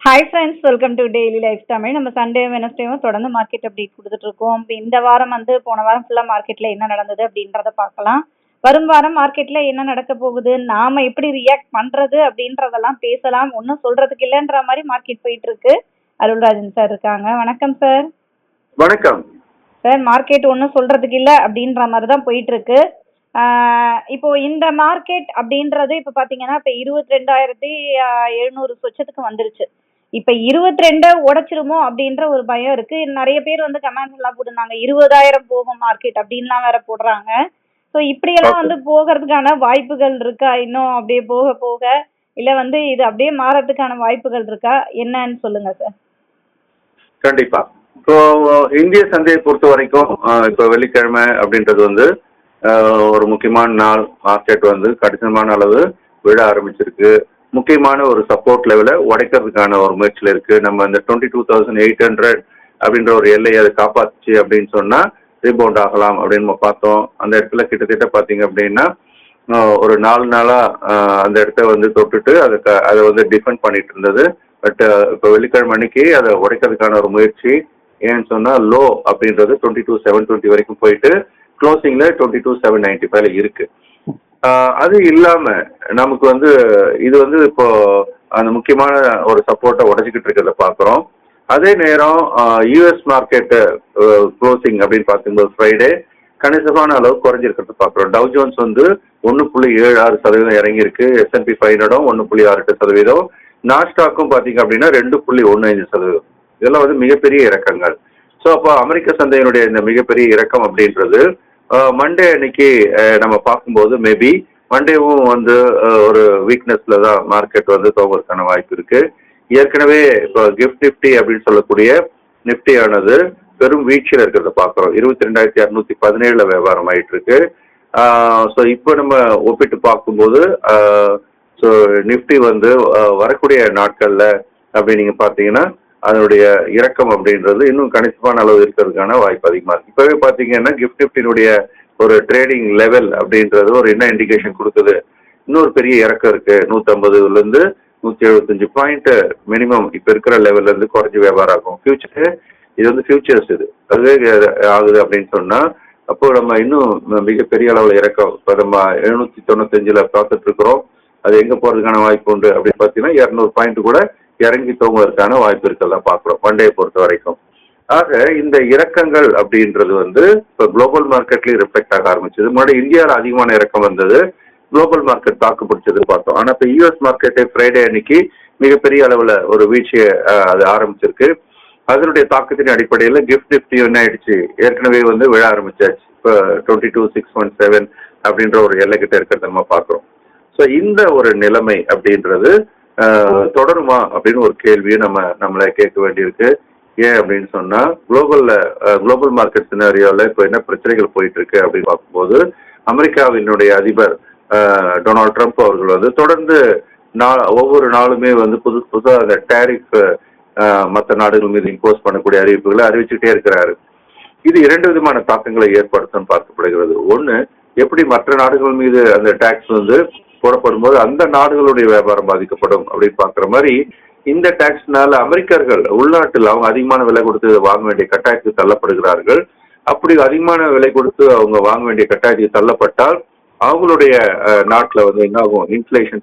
Hi friends welcome to daily life Tamil நம்ம Sunday வெனஸ்டேவும் தொடர்ந்து market update கொடுத்துட்டு இருக்கோம் இப்போ இந்த வாரம் வந்து போன வாரம் ஃபுல்லாக மார்க்கெட்டில் என்ன நடந்தது அப்படின்றத பார்க்கலாம். வரும் வாரம் மார்க்கெட்டில் என்ன நடக்க போகுது நாம எப்படி ரியாக்ட் பண்ணுறது அப்படின்றதெல்லாம் பேசலாம். ஒன்றும் சொல்றதுக்கு இல்லைன்ற மாதிரி மார்க்கெட் போயிட்டு இருக்கு அருள்ராஜன் சார் இருக்காங்க. வணக்கம் சார் வணக்கம். சார் மார்க்கெட் ஒன்றும் சொல்றதுக்கு இல்லை அப்படின்ற மாதிரி தான் போயிட்டு இருக்கு ஆஹ் இப்போ இந்த மார்க்கெட் அப்படின்றது இப்போ பார்த்தீங்கன்னா இப்போ இருபத்தி ரெண்டாயிரத்தி எழுநூறு சொச்சத்துக்கு வந்துருச்சு. இப்போ இருபத்தி ரெண்டை உடைச்சிருமோ அப்படின்ற ஒரு பயம் இருக்கு. நிறைய பேர் வந்து கமெண்ட்ஸ் எல்லாம் போட்டிருந்தாங்க. இருபதாயிரம் போகும் மார்க்கெட் அப்படின்லாம் வேற போடுறாங்க. ஸோ இப்படியெல்லாம். வந்து போகிறதுக்கான வாய்ப்புகள் இருக்கா? இன்னும் அப்படியே போக போக? இல்லை வந்து இது அப்படியே மாறதுக்கான வாய்ப்புகள் இருக்கா? என்னன்னு சொல்லுங்க சார் கண்டிப்பா. இப்போ இந்திய சந்தையை பொறுத்த வரைக்கும் இப்போ வெள்ளிக்கிழமை அப்படின்றது வந்து ஒரு முக்கியமான நாள். மார்க்கெட் வந்து கடினமான அளவு விழ ஆரம்பிச்சிருக்கு. முக்கியமான ஒரு சப்போர்ட் லெவலை உடைக்கிறதுக்கான ஒரு முயற்சியில் இருக்கு. நம்ம இந்த twenty two thousand eight hundred அப்படின்ற ஒரு எல்லையை அதை காப்பாத்துச்சு அப்படின்னு சொன்னா ரீபவுண்ட் ஆகலாம் அப்படின்னு நம்ம பார்த்தோம். அந்த இடத்துல கிட்டத்தட்ட பார்த்தீங்க அப்படின்னா ஒரு நாலு நாளா அந்த இடத்த வந்து தொட்டுட்டு அதை க- அதை வந்து டிஃபெண்ட் பண்ணிட்டு இருந்தது. பட் இப்போ வெள்ளிக்கிழமை அன்னைக்கு அதை உடைக்கிறதுக்கான ஒரு முயற்சி ஏன்னு சொன்னா லோ அப்படின்றது டுவெண்ட்டி டூ செவன் டுவெண்ட்டி வரைக்கும் போயிட்டு க்ளோசிங்ல டுவெண்ட்டி டூ செவன் நைன்டி ஃபைவ்ல இருக்கு. அது இல்லாம நமக்கு வந்து இது வந்து இப்போ அந்த முக்கியமான ஒரு சப்போர்ட்டை உடச்சிக்கிட்டு இருக்கிறத பார்க்குறோம் அதே நேரம் யூஎஸ் மார்க்கெட் க்ளோசிங் அப்படின்னு பார்க்கும்போது ஃப்ரைடே கணிசமான அளவு குறைஞ்சிருக்கிறத பார்க்குறோம் டவ் ஜோன்ஸ் வந்து ஒன்று புள்ளி ஏழு ஆறு சதவீதம் இறங்கியிருக்கு. எஸ்என்பி ஃபைவ் ஹண்ட்ரடும் ஒன்று புள்ளி ஆறு எட்டு சதவீதம். நாஸ்டாக்கும் பார்த்தீங்க அப்படின்னா ரெண்டு புள்ளி ஒன்று ஐந்து சதவீதம். இதெல்லாம் வந்து மிகப்பெரிய இறக்கங்கள். ஸோ அப்போ அமெரிக்க சந்தையினுடைய இந்த மிகப்பெரிய இறக்கம் அப்படின்றது மண்டே அன்னைக்கு நம்ம பார்க்கும்போது மேபி மண்டேவும் வந்து ஒரு வீக்னஸ்ல தான் மார்க்கெட் வந்து தோங்குறதுக்கான வாய்ப்பு இருக்கு. ஏற்கனவே இப்போ கிஃப்ட் நிப்டி அப்படின்னு சொல்லக்கூடிய நிஃப்டியானது பெரும் வீழ்ச்சியில் இருக்கிறத பார்க்குறோம். இருபத்தி ரெண்டாயிரத்தி அறுநூத்தி பதினேழுல வியாபாரம் ஆயிட்டு இருக்கு ஸோ இப்போ நம்ம ஒப்பிட்டு பார்க்கும்போது ஸோ நிஃப்டி வந்து வரக்கூடிய நாட்களில் அப்படி நீங்கள் பார்த்தீங்கன்னா அதனுடைய இறக்கம் அப்படின்றது இன்னும் கணிசமான அளவு இருக்கிறதுக்கான வாய்ப்பு அதிகமாக இருக்கு. இப்பவே பார்த்தீங்கன்னா கிஃப்ட் நிஃப்டினுடைய ஒரு ட்ரேடிங் லெவல் அப்படின்றது ஒரு என்ன இண்டிகேஷன் கொடுக்குது? இன்னொரு பெரிய இறக்கம் இருக்கு. நூற்றம்பதுலேருந்து நூற்றி எழுபத்தஞ்சு பாயிண்ட் மினிமம் இப்போ இருக்கிற லெவல்ல இருந்து வியாபாரம் ஆகும். ஃபியூச்சர் இது வந்து ஃபியூச்சர்ஸ் இது. அதுவே ஆகுது அப்படின்னு சொன்னால் அப்போ நம்ம இன்னும் மிகப்பெரிய அளவில் இறக்கம். இப்போ நம்ம எழுநூற்றி தொண்ணூத்தஞ்சில் பார்த்துட்டு இருக்கிறோம். அது எங்கே போகிறதுக்கான வாய்ப்பு உண்டு அப்படின்னு பார்த்தீங்கன்னா இரநூறு பாயிண்ட் கூட இறங்கி தூங்குவதற்கான வாய்ப்பு இருக்கெல்லாம் பார்க்குறோம் பண்டையை பொறுத்த வரைக்கும். ஆக இந்த இறக்கங்கள் அப்படின்றது வந்து இப்போ குளோபல் மார்க்கெட்லேயும் ரிஃப்ளெக்ட் ஆக ஆரம்பிச்சது. முன்னாடி இந்தியாவில் அதிகமான இறக்கம் வந்தது குளோபல் மார்க்கெட் தாக்கு பிடிச்சது பார்த்தோம். ஆனால் இப்போ யூஎஸ் மார்க்கெட்டே ஃப்ரைடே அன்னைக்கு மிகப்பெரிய அளவில் ஒரு வீழ்ச்சியை அது ஆரம்பிச்சிருக்கு. அதனுடைய தாக்கத்தின் அடிப்படையில் கிஃப்ட் நிஃப்டி என்ன ஆயிடுச்சு? ஏற்கனவே வந்து விழ ஆரம்பிச்சாச்சு. இப்போ twenty two six one seven அப்படின்ற ஒரு எல்லைக்கிட்ட இருக்கிறத நம்ம பார்க்குறோம். ஸோ இந்த ஒரு நிலைமை அப்படின்றது தொடருமா அப்படின்னு ஒரு கேள்வியை நம்ம நம்மளை கேட்க வேண்டியிருக்கு. ஏன் அப்படின்னு சொன்னா குளோபல்ல குளோபல் மார்க்கெட் சினாரியோல இப்போ என்ன பிரச்சனைகள் போயிட்டு இருக்கு அப்படின்னு பார்க்கும்போது அமெரிக்காவினுடைய அதிபர் டொனால்ட் ட்ரம்ப் அவர்கள் வந்து தொடர்ந்து நா- ஒவ்வொரு நாளுமே வந்து புதுசு புதுசாக அந்த டேரிஃப் மற்ற நாடுகள் மீது இம்போஸ் பண்ணக்கூடிய அறிவிப்புகளை அறிவிச்சுட்டே இருக்கிறாரு. இது இரண்டு விதமான தாக்கங்களை ஏற்படுத்தும் பார்க்கப்படுகிறது. ஒன்று எப்படி மற்ற நாடுகள் மீது அந்த டாக்ஸ் வந்து போடப்படும் போது அந்த நாடுகளுடைய வியாபாரம் பாதிக்கப்படும் அப்படின்னு பார்க்குற மாதிரி இந்த டாக்ஸ்னால அமெரிக்கர்கள் உள்நாட்டில் அவங்க அதிகமான விலை கொடுத்து வாங்க வேண்டிய கட்டாயத்துக்கு தள்ளப்படுகிறார்கள். அப்படி அதிகமான விலை கொடுத்து அவங்க வாங்க வேண்டிய கட்டாயத்துக்கு தள்ளப்பட்டால் அவங்களுடைய நாட்டில் வந்து என்ன ஆகும்?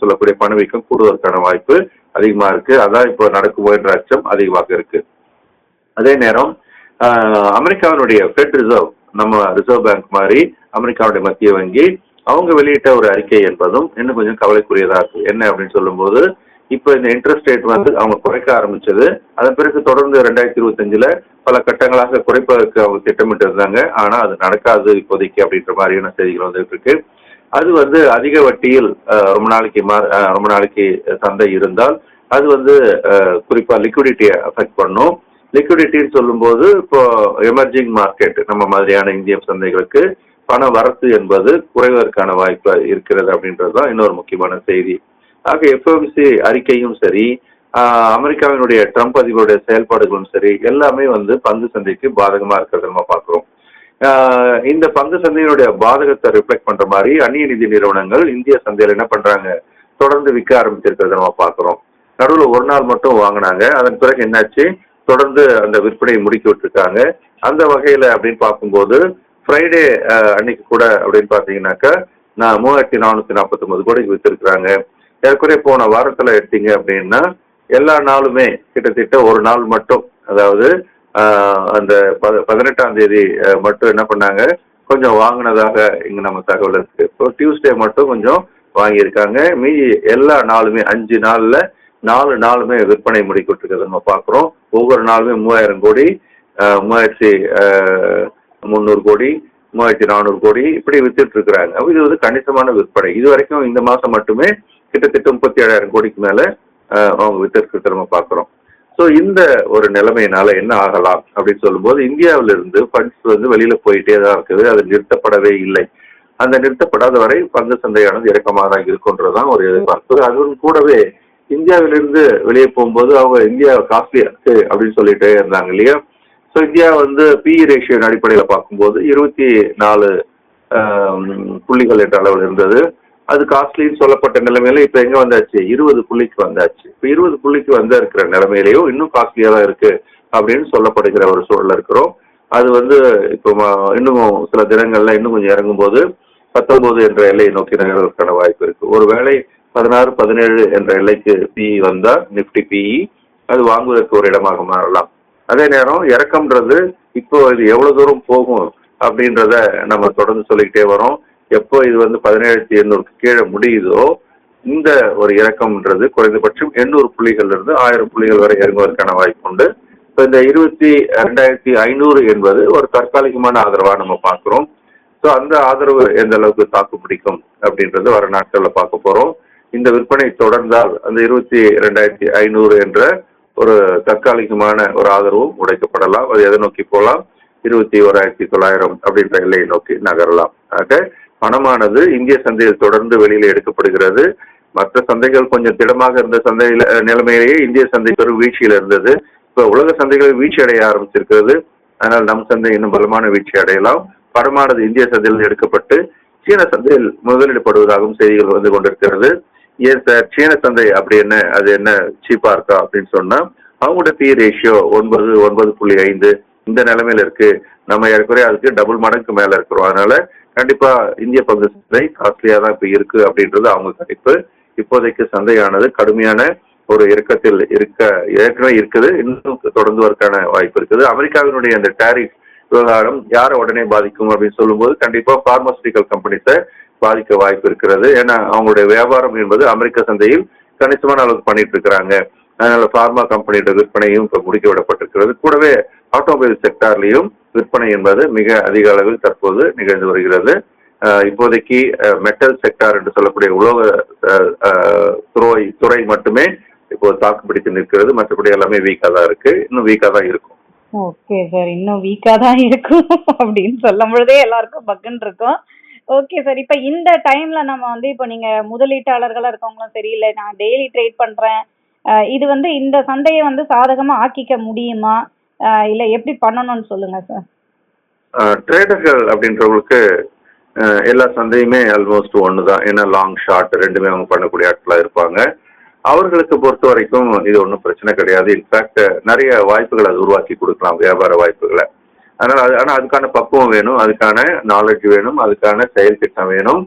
சொல்லக்கூடிய பணவீக்கம் கூடுவதற்கான வாய்ப்பு அதிகமா இருக்கு. அதான் இப்போ நடக்குமோ என்ற அச்சம் அதிகமாக இருக்கு. அதே நேரம் அமெரிக்காவினுடைய ஃபெட் ரிசர்வ் நம்ம ரிசர்வ் பேங்க் மாதிரி அமெரிக்காவுடைய மத்திய வங்கி அவங்க வெளியிட்ட ஒரு அறிக்கை என்பதும் இன்னும் கொஞ்சம் கவலைக்குரியதா இருக்கு. என்ன அப்படின்னு சொல்லும்போது இப்போ இந்த இன்ட்ரெஸ்ட் ரேட் வந்து அவங்க குறைக்க ஆரம்பிச்சது. அதன் பிறகு தொடர்ந்து ரெண்டாயிரத்தி இருபத்தஞ்சுல பல கட்டங்களாக குறைப்பதற்கு அவங்க திட்டமிட்டு இருந்தாங்க ஆனா அது நடக்காது இப்போதைக்கு அப்படின்ற மாதிரியான செய்திகள் வந்துட்டு இருக்கு. அது வந்து அதிக வட்டியில் ரொம்ப நாளைக்கு மா- ரொம்ப நாளைக்கு சந்தை இருந்தால் அது வந்து குறிப்பா லிக்விடிட்டியை அஃபெக்ட் பண்ணும். லிக்விடிட்டின்னு சொல்லும்போது இப்போ எமர்ஜிங் மார்க்கெட் நம்ம மாதிரியான இந்திய சந்தைகளுக்கு பண வரத்து என்பது குறைவதற்கான வாய்ப்பு இருக்கிறது அப்படின்றது தான் இன்னொரு முக்கியமான செய்தி. ஆக எஃப்எம்சி அறிக்கையும் சரி அமெரிக்காவினுடைய ட்ரம்ப் அதிபருடைய செயல்பாடுகளும் சரி எல்லாமே வந்து பங்கு சந்தைக்கு பாதகமா இருக்கிறத நம்ம பார்க்கிறோம். இந்த பங்கு சந்தையினுடைய பாதகத்தை ரிஃப்ளெக்ட் பண்ற மாதிரி அந்நிய நிதி நிறுவனங்கள் இந்திய சந்தையில் என்ன பண்றாங்க? தொடர்ந்து விற்க ஆரம்பிச்சிருக்கிறத நம்ம பார்க்கிறோம். நடுவில் ஒரு நாள் மட்டும் வாங்கினாங்க. அதன் பிறகு என்னாச்சு? தொடர்ந்து அந்த விற்பனையை முடுக்கி விட்டுருக்காங்க. அந்த வகையில் அப்படின்னு பார்க்கும்போது ஃப்ரைடே அன்னைக்கு கூட அப்படின்னு பார்த்தீங்கன்னாக்கா நான் மூவாயிரத்தி நானூற்றி நாற்பத்தொம்பது கோடிக்கு விற்றுருக்குறாங்க ஏற்கனவே போன வாரத்தில் எடுத்தீங்க அப்படின்னா எல்லா நாளுமே கிட்டத்தட்ட ஒரு நாள் மட்டும் அதாவது அந்த ப பதினெட்டாம் தேதி மட்டும் என்ன பண்ணாங்க கொஞ்சம் வாங்கினதாக இங்கே நம்ம தகவல் இருக்கு. இப்போ டியூஸ்டே மட்டும் கொஞ்சம் வாங்கியிருக்காங்க. மீதி எல்லா நாளுமே அஞ்சு நாளில் நாலு நாளுமே விற்பனை முடிக்கிட்டு நம்ம பார்க்குறோம். ஒவ்வொரு நாளுமே மூவாயிரம் கோடி மூவாயிரத்தி முந்நூறு கோடி மூவாயிரத்தி நானூறு கோடி இப்படி வித்துட்டு இருக்கிறாங்க இது வந்து கணிசமான விற்பனை. இது வரைக்கும் இந்த மாதம் மட்டுமே கிட்டத்தட்ட முப்பத்தி ஏழாயிரம் கோடிக்கு மேலே அவங்க வித்துட்டு நம்ம பார்க்குறோம் ஸோ இந்த ஒரு நிலைமையினால என்ன ஆகலாம் அப்படின்னு சொல்லும்போது இந்தியாவிலிருந்து ஃபண்ட்ஸ் வந்து வெளியில போயிட்டே தான் இருக்குது. அது நிறுத்தப்படவே இல்லை. அந்த நிறுத்தப்படாத வரை பங்கு சந்தையானது இறக்கமாக தான் இருக்குன்றதுதான் ஒரு எதிர்பார்ப்பு. அதுவும் கூடவே இந்தியாவிலிருந்து வெளியே போகும்போது அவங்க இந்தியா காஸ்ட்லியா இருக்கு அப்படின்னு சொல்லிட்டே இருந்தாங்க இல்லையா? ஸோ இந்தியா வந்து பி ரேஷியோ அடிப்படையில் பார்க்கும்போது இருபத்தி நாலு புள்ளிகள் என்ற அளவில் இருந்தது. அது காஸ்ட்லின்னு சொல்லப்பட்ட நிலைமையில இப்போ எங்கே வந்தாச்சு? இருபது புள்ளிக்கு வந்தாச்சு. இப்போ இருபது புள்ளிக்கு வந்த இருக்கிற நிலைமையிலையும் இன்னும் காஸ்ட்லியாக தான் இருக்கு அப்படின்னு சொல்லப்படுகிற ஒரு சூழல்ல இருக்கிறோம். அது வந்து இப்போ இன்னும் சில தினங்கள்ல இன்னும் கொஞ்சம் இறங்கும்போது பத்தொன்பது என்ற எல்லையை நோக்கி நகர்வதற்கான வாய்ப்பு இருக்கு. ஒருவேளை பதினாறு பதினேழு என்ற எல்லைக்கு பிஇ வந்தால் நிப்டி பிஇ அது வாங்குவதற்கு ஒரு இடமாக மாறலாம். அதே நேரம் இறக்கம்ன்றது இப்போ இது எவ்வளவு தூரம் போகும் அப்படின்றத நம்ம தொடர்ந்து சொல்லிக்கிட்டே வரோம். எப்போ இது வந்து பதினேழாயிரத்தி எண்ணூறுக்கு கீழே முடியுதோ இந்த ஒரு இறக்கம்ன்றது குறைந்தபட்சம் எண்ணூறு புள்ளிகள் இருந்து ஆயிரம் புள்ளிகள் வரை இறங்குவதற்கான வாய்ப்பு உண்டு. இப்போ இந்த இருபத்தி ரெண்டாயிரத்தி ஐநூறு என்பது ஒரு தற்காலிகமான ஆதரவாக நம்ம பார்க்குறோம். ஸோ அந்த ஆதரவு எந்த அளவுக்கு தாக்கு பிடிக்கும் அப்படின்றது வர நாட்களில் பார்க்க போகிறோம் இந்த விற்பனை தொடர்ந்தால் அந்த இருபத்தி ரெண்டாயிரத்தி ஐநூறு என்ற ஒரு தற்காலிகமான ஒரு ஆதரவும் உடைக்கப்படலாம். அது எதை நோக்கி போகலாம்? இருபத்தி ஓராயிரத்தி தொள்ளாயிரம் அப்படின்ற எல்லையை நோக்கி நகரலாம். ஆக பணமானது இந்திய சந்தையில் தொடர்ந்து வெளியில எடுக்கப்படுகிறது. மற்ற சந்தைகள் கொஞ்சம் திடமாக இருந்த சந்தையில நிலைமையிலேயே இந்திய சந்தை பெரும் வீழ்ச்சியில் இருந்தது. இப்போ உலக சந்தைகள் வீழ்ச்சி அடைய ஆரம்பிச்சிருக்கிறது. அதனால் நம் சந்தை இன்னும் பலமான வீழ்ச்சி அடையலாம். பணமானது இந்திய சந்தையில் எடுக்கப்பட்டு சீன சந்தையில் முதலீடுபடுவதாகவும் செய்திகள் வந்து கொண்டிருக்கிறது. ஏன் சார் சீன சந்தை அப்படி என்ன அது என்ன சீப்பா இருக்கா அப்படின்னு சொன்னா அவங்களோட பி ரேஷியோ ஒன்பது ஒன்பது புள்ளி ஐந்து இந்த நிலைமையில இருக்கு. நம்ம ஏற்கனவே அதுக்கு டபுள் மடங்கு மேல இருக்கிறோம். அதனால கண்டிப்பா இந்திய பங்கு சந்தை காஸ்ட்லியா தான் இப்ப இருக்கு அப்படின்றது அவங்க கணிப்பு. இப்போதைக்கு சந்தையானது கடுமையான ஒரு இறக்கத்தில் இருக்க ஏற்கனவே இருக்குது. இன்னும் தொடர்ந்துவதற்கான வாய்ப்பு இருக்குது. அமெரிக்காவினுடைய அந்த டேரிஃப் விவகாரம் யாரை உடனே பாதிக்கும் அப்படின்னு சொல்லும்போது கண்டிப்பா பார்மசூட்டிக்கல் கம்பெனிஸை பாதிக்க வாய்ப்பு இருக்கிறது. ஏன்னா அவங்களுடைய வியாபாரம் என்பது அமெரிக்க சந்தையில் கணிசமான அளவுக்கு பண்ணிட்டு இருக்கிறாங்க. அதனால பார்மா கம்பெனியோட விற்பனையும் இப்போ முடிக்க விடப்பட்டிருக்கிறது. கூடவே ஆட்டோமொபைல் செக்டார்லையும் விற்பனை என்பது மிக அதிக அளவில் தற்போது நிகழ்ந்து வருகிறது. இப்போதைக்கு மெட்டல் செக்டார் என்று சொல்லக்கூடிய உலோக துறை துறை மட்டுமே இப்போ தாக்கு பிடித்து நிற்கிறது. மற்றபடி எல்லாமே வீக்கா தான் இருக்கு. இன்னும் வீக்கா தான் இருக்கும். ஓகே சார் இன்னும் வீக்கா தான் இருக்கும் அப்படின்னு சொல்லும் பொழுதே எல்லாருக்கும் பக்குன்னு இருக்கும். ஓகே சார் இப்போ இந்த டைம்ல நம்ம வந்து இப்போ நீங்க முதலீட்டாளர்களா இருக்கவங்களும் சரி இல்லை நான் டெய்லி ட்ரேட் பண்றேன் இது வந்து இந்த சந்தையை வந்து சாதகமா ஆக்கிக்க முடியுமா? இல்லை இல்ல எப்படி பண்ணணும்னு சொல்லுங்க சார் ட்ரேடர்கள் அப்படின்றவங்களுக்கு எல்லா சந்தையுமே ஆல்மோஸ்ட் ஒன்று தான் ஏன்னா லாங் ஷார்ட் ரெண்டுமே அவங்க பண்ணக்கூடிய ஆட்களாக இருப்பாங்க. அவர்களுக்கு பொறுத்த வரைக்கும் இது ஒன்றும் பிரச்சனை கிடையாது. இன்ஃபேக்ட் நிறைய வாய்ப்புகளை அது உருவாக்கி கொடுக்கலாம். வியாபார வாய்ப்புகளை. அதனால் அது ஆனால் அதுக்கான பக்குவம் வேணும் அதுக்கான நாலேஜ் வேணும் அதுக்கான செயல் திட்டம் வேணும்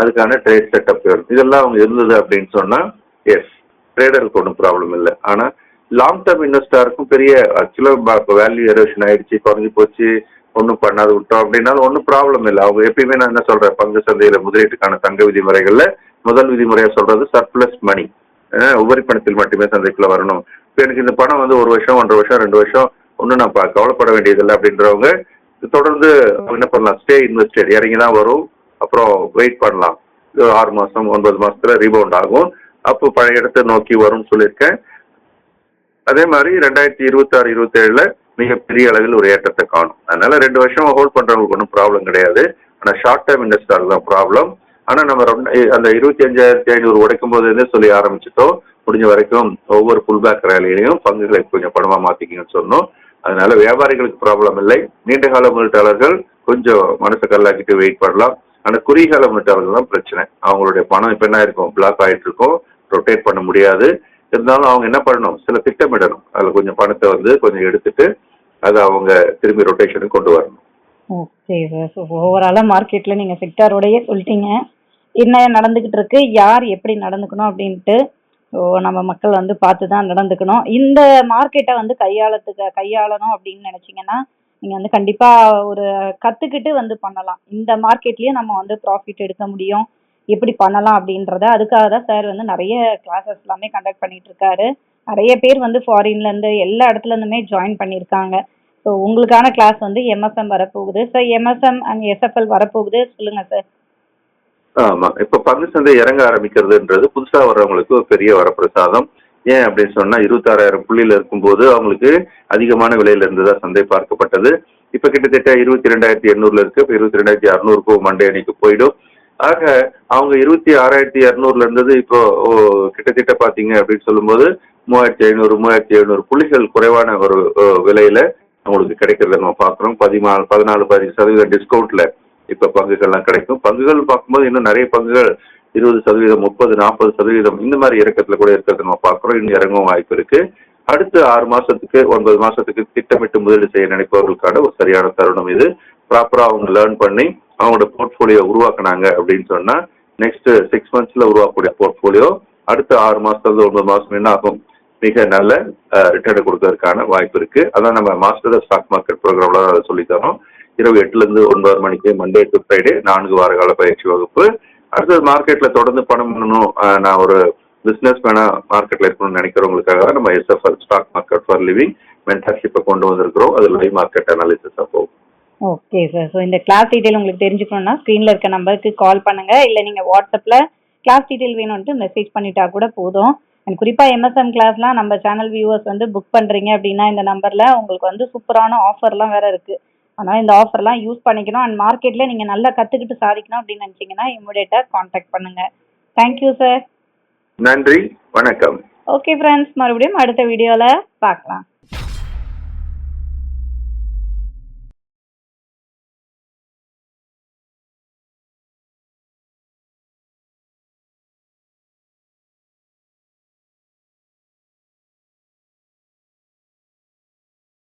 அதுக்கான ட்ரேட் செட்டப் வேணும். இதெல்லாம் அவங்க இருந்தது அப்படின்னு சொன்னால் எஸ் ட்ரேடருக்கு ஒன்றும் ப்ராப்ளம் இல்லை. ஆனால் லாங் டேர்ம் இன்வெஸ்டாருக்கும் பெரிய ஆக்சுவலாக இப்போ வேல்யூ எரோஷன் ஆயிடுச்சு குறைஞ்சி போச்சு ஒன்றும் பண்ணாது விட்டோம் அப்படின்னாலும் ஒன்றும் ப்ராப்ளம் இல்லை. அவங்க எப்பயுமே நான் என்ன சொல்கிறேன் பங்கு சந்தையில் முதலீட்டுக்கான தங்க விதிமுறைகளில் முதல் விதிமுறையாக சொல்கிறது சர்ப்ளஸ் மணி உபரி பணத்தில் மட்டுமே சந்தைக்குள்ள வரணும். இப்போ எனக்கு இந்த பணம் வந்து ஒரு வருஷம் ஒன்றரை வருஷம் ரெண்டு வருஷம் ஒன்றும் நான் கவலைப்பட வேண்டியதில்லை அப்படின்றவங்க தொடர்ந்து என்ன பண்ணலாம் ஸ்டே இன்வெஸ்டட் இறங்கி தான் வரும் அப்புறம் வெயிட் பண்ணலாம். ஆறு மாதம் ஒன்பது மாதத்தில் ரீபவுண்ட் ஆகும். அப்போ பழைய இடத்தை நோக்கி வரும்னு சொல்லியிருக்கேன். அதே மாதிரி ரெண்டாயிரத்தி இருபத்தாறு இருபத்தேழில் மிகப்பெரிய அளவில் ஒரு ஏற்றத்தை காணும். அதனால ரெண்டு வருஷம் ஹோல்ட் பண்ணுறவங்களுக்கு ஒன்றும் ப்ராப்ளம் கிடையாது. ஆனால் ஷார்ட் டேர்ம் இன்வெஸ்டருக்கு தான் ப்ராப்ளம் ஆனால் நம்ம ரெண்டு அந்த இருபத்தி அஞ்சாயிரத்தி ஐநூறு உடைக்கும் போதுலேருந்தே சொல்லி ஆரம்பிச்சிட்டோம்? முடிஞ்ச வரைக்கும் ஒவ்வொரு புல் பேக் ரேலியிலையும் பங்குகளை கொஞ்சம் பணமாக மாற்றிக்கிங்கன்னு சொன்னோம். அதனால வியாபாரிகளுக்கு ப்ராப்ளம் இல்லை. நீண்ட கால முதலீட்டாளர்கள் கொஞ்சம் மனசை கல்லாக்கிட்டு வெயிட் பண்ணலாம். ஆனால் குறுகிய கால முதலீட்டாளர்கள் தான் பிரச்சனை. அவங்களுடைய பணம் இப்போ என்ன இருக்கும் பிளாக் ஆகிட்டு இருக்கும். ரொட்டேட் பண்ண முடியாது. இருந்தாலும் அவங்க என்ன பண்ணணும்? சில திட்டமிடணும். அதில் கொஞ்சம் பணத்தை வந்து கொஞ்சம் எடுத்துட்டு அதை அவங்க திரும்பி ரொட்டேஷனுக்கு கொண்டு வரணும். ஓகே சார் ஸோ ஓவராலாக மார்க்கெட்டில் நீங்கள் சொல்லிட்டீங்க. என்ன நடந்துகிட்டு இருக்கு? யார் எப்படி நடந்துக்கணும் அப்படின்ட்டு ஸோ நம்ம மக்கள் வந்து பார்த்து தான் நடந்துக்கணும். இந்த மார்க்கெட்டை வந்து கையாளத்துக்கு கையாளணும் அப்படின்னு நினச்சிங்கன்னா நீங்கள் வந்து கண்டிப்பாக ஒரு கற்றுக்கிட்டு வந்து பண்ணலாம். இந்த மார்க்கெட்லேயே நம்ம வந்து ப்ராஃபிட் எடுக்க முடியும். எப்படி பண்ணலாம் அப்படின்றத அதுக்காக தான் சார் வந்து நிறைய கிளாஸஸ் எல்லாமே கண்டக்ட் பண்ணிட்டு இருக்காரு. நிறைய பேர் வந்து ஃபாரின்லேருந்து எல்லா இடத்துலருந்துமே ஜாயின் பண்ணியிருக்காங்க. ஸோ உங்களுக்கான கிளாஸ் வந்து எம்எஸ்எம் வரப்போகுது. சார் எம்எஸ்எம் அண்ட் எஸ்எஃப்எல் வரப்போகுது. சொல்லுங்கள் சார் ஆமா. இப்ப பங்கு சந்தை இறங்க ஆரம்பிக்கிறதுன்றது புதுசா வர்றவங்களுக்கு ஒரு பெரிய வரப்பிரசாதம். ஏன் அப்படின்னு சொன்னா இருபத்தாறாயிரம் புள்ளியில இருக்கும்போது அவங்களுக்கு அதிகமான விலையில இருந்ததா சந்தை பார்க்கப்பட்டது. இப்ப கிட்டத்தட்ட இருபத்தி ரெண்டாயிரத்தி எண்ணூறுல இருக்கு. இப்ப இருபத்தி ரெண்டாயிரத்தி அறநூறுக்கும் மண்டே அன்னைக்கு போயிடும். ஆக அவங்க இருபத்தி ஆறாயிரத்தி இரநூறுல இருந்தது இப்போ ஓ, கிட்டத்தட்ட பாத்தீங்க அப்படின்னு சொல்லும்போது மூவாயிரத்தி ஐநூறு மூவாயிரத்தி எழுநூறு புள்ளிகள் குறைவான ஒரு விலையில அவங்களுக்கு கிடைக்கிறத நம்ம பார்க்குறோம் பதினாலு பதினாலு பதினஞ்சு சதவீதம் டிஸ்கவுண்ட்ல இப்ப பங்குகள்லாம் கிடைக்கும். பங்குகள் பார்க்கும்போது இன்னும் நிறைய பங்குகள் இருபது சதவீதம் முப்பது நாற்பது சதவீதம் இந்த மாதிரி இறக்கத்துல கூட இருக்கிறத நம்ம பார்க்குறோம். இன்னும் இறங்கவும் வாய்ப்பு இருக்கு. அடுத்த ஆறு மாசத்துக்கு ஒன்பது மாசத்துக்கு திட்டமிட்டு முதலீடு செய்ய நினைப்பவர்களுக்கான ஒரு சரியான தருணம் இது. ப்ராப்பரா அவங்க லேர்ன் பண்ணி அவங்களோட போர்ட்ஃபோலியோ உருவாக்குனாங்க அப்படின்னு சொன்னா நெக்ஸ்ட் சிக்ஸ் மந்த்ஸ்ல உருவாக்கக்கூடிய போர்ட்ஃபோலியோ அடுத்த ஆறு மாசத்துல ஒன்பது மாசம் என்ன ஆகும்? மிக நல்ல ரிட்டர்ன் கொடுக்கறதுக்கான வாய்ப்பு இருக்கு. அதான் நம்ம மாஸ்டர் ஸ்டாக் மார்க்கெட் ப்ரோக்ராம்ல அதை சொல்லித்தரோம். இரவு எட்டுல இருந்து ஒன்பது மணிக்கு மண்டே டு ஃப்ரைடே நான்கு வார கால பயிற்சி வகுப்பு. அடுத்தது மார்க்கெட்ல தொடர்ந்து பணம் பண்ணணும். நான் ஒரு பிசினஸ் மேனா மார்க்கெட்ல இருக்கணும்னு நினைக்கிறவங்களுக்காக நம்ம SFL stock market for living மென்டர்ஷிப்பை கொண்டு வந்திருக்கிறோம். அது லைவ் மார்க்கெட் அனாலிசிஸ் போகும். ஓகே சார் ஸோ இந்த கிளாஸ் டீட்டெயில் உங்களுக்கு தெரிஞ்சுக்கணும்னா ஸ்க்ரீனில் இருக்க நம்பருக்கு கால் பண்ணுங்க. இல்லை நீங்கள் வாட்ஸ்அப்பில் கிளாஸ் டீட்டெயில் வேணும்ன்ட்டு மெசேஜ் பண்ணிட்டா கூட போதும். அண்ட் குறிப்பாக எம்எஸ்எம் கிளாஸ்லாம் நம்ம சேனல் வியூவர்ஸ் வந்து புக் பண்ணுறீங்க அப்படின்னா இந்த நம்பரில் உங்களுக்கு வந்து சூப்பரான ஆஃபர்லாம் வேற இருக்குது ஆனால் இந்த ஆஃபர்லாம் யூஸ் பண்ணிக்கணும். அண்ட் மார்க்கெட்டில் நீங்கள் நல்லா கற்றுக்கிட்டு சாதிக்கணும் அப்படின்னு நினச்சிங்கன்னா இமிடியேட்டாக காண்டாக்ட் பண்ணுங்கள் தேங்க்யூ சார் நன்றி. வணக்கம். ஓகே ஃப்ரெண்ட்ஸ் மறுபடியும் அடுத்த வீடியோவில் பார்க்கலாம்.